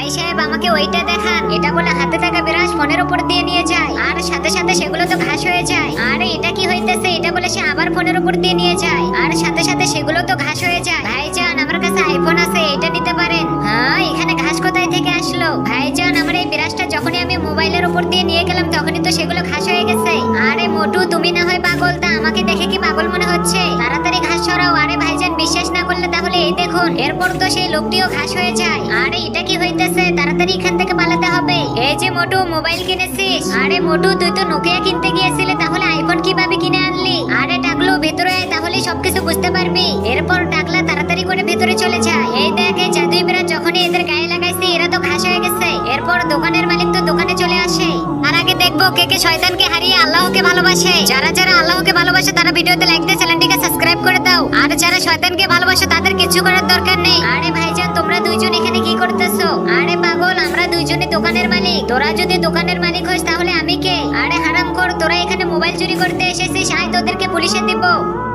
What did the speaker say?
ভাই সাহেব আমাকে ওইটা দেখান। এটা বলে হাতে থাকা বিরাজ ফোনের উপর দিয়ে নিয়ে যায়। আর সাথে সাথে সেগুলো তো ঘাস হয়ে যায়। আরে, এটা কি হইতেছে? এটা বলে সে আবার ফোনের উপর দিয়ে নিয়ে যায়। আর সাথে সাথে সেগুলো তো ঘাস হয়ে যায়। ভাইজান, আমার কাছে আইফোন আছে, এটা নিতে পারেন। হ্যাঁ এখানে ঘাস কোথায় থেকে আসলো? ভাইজান, আমার এই বিরাজটা যখনই আমি মোবাইলের উপর দিয়ে নিয়ে গেলাম, তখনই তো সেগুলো ঘাস হয়ে গেছে। আরে, মোটু, তুমি না হয় পাগল। তা আমাকে দেখে কি পাগল মনে হচ্ছে? দেখুন এরপর তো সেই লোকটিও ঘাস হয়ে যায়। আরে, এটা কি হইতেছে? তাড়াতাড়ি এখান থেকে পালাতে হবে। এই যে মোটু, মোবাইল কিনেছিস? আরে মোটু, তুই তো নোকিয়া কিনতে গিয়েছিলি, তাহলে আইফোন কীভাবে কিনে আনলি? আরে টাকলু, ভেতরে তাহলে সবকিছু বুঝতে পারবি। এরপর টাকলা তাড়াতাড়ি করে ভেতরে চলে যায়। এই দেখ, এই জাদুই বিরাট যখনই এদের গায়ে লাগাইছে, এরা তো ঘাস হয়ে গেছে। এরপর দোকানের মালিক তো দোকানে চলে আসে। দেখব কে কে শয়তানকে হারিয়ে আল্লাহকে ভালোবাসে। যারা যারা আল্লাহকে ভালোবাসে তারা ভিডিওতে লাইক দিয়ে চ্যানেলটিকে সাবস্ক্রাইব করে দাও। আর যারা শয়তানকে ভালোবাসে তাদের কিছু করার দরকার নেই। আরে ভাইজান, তোমরা দুইজন এখানে কি করতেছো? আরে পাগল, আমরা দুইজনে দোকানের মালিক। তোরা যদি দোকানের মালিক হোস তাহলে আমি কে? আরে হারাম কর তোরা এখানে মোবাইল চুরি করতে এসেছিস, আয় তোদেরকে পুলিশে দিব।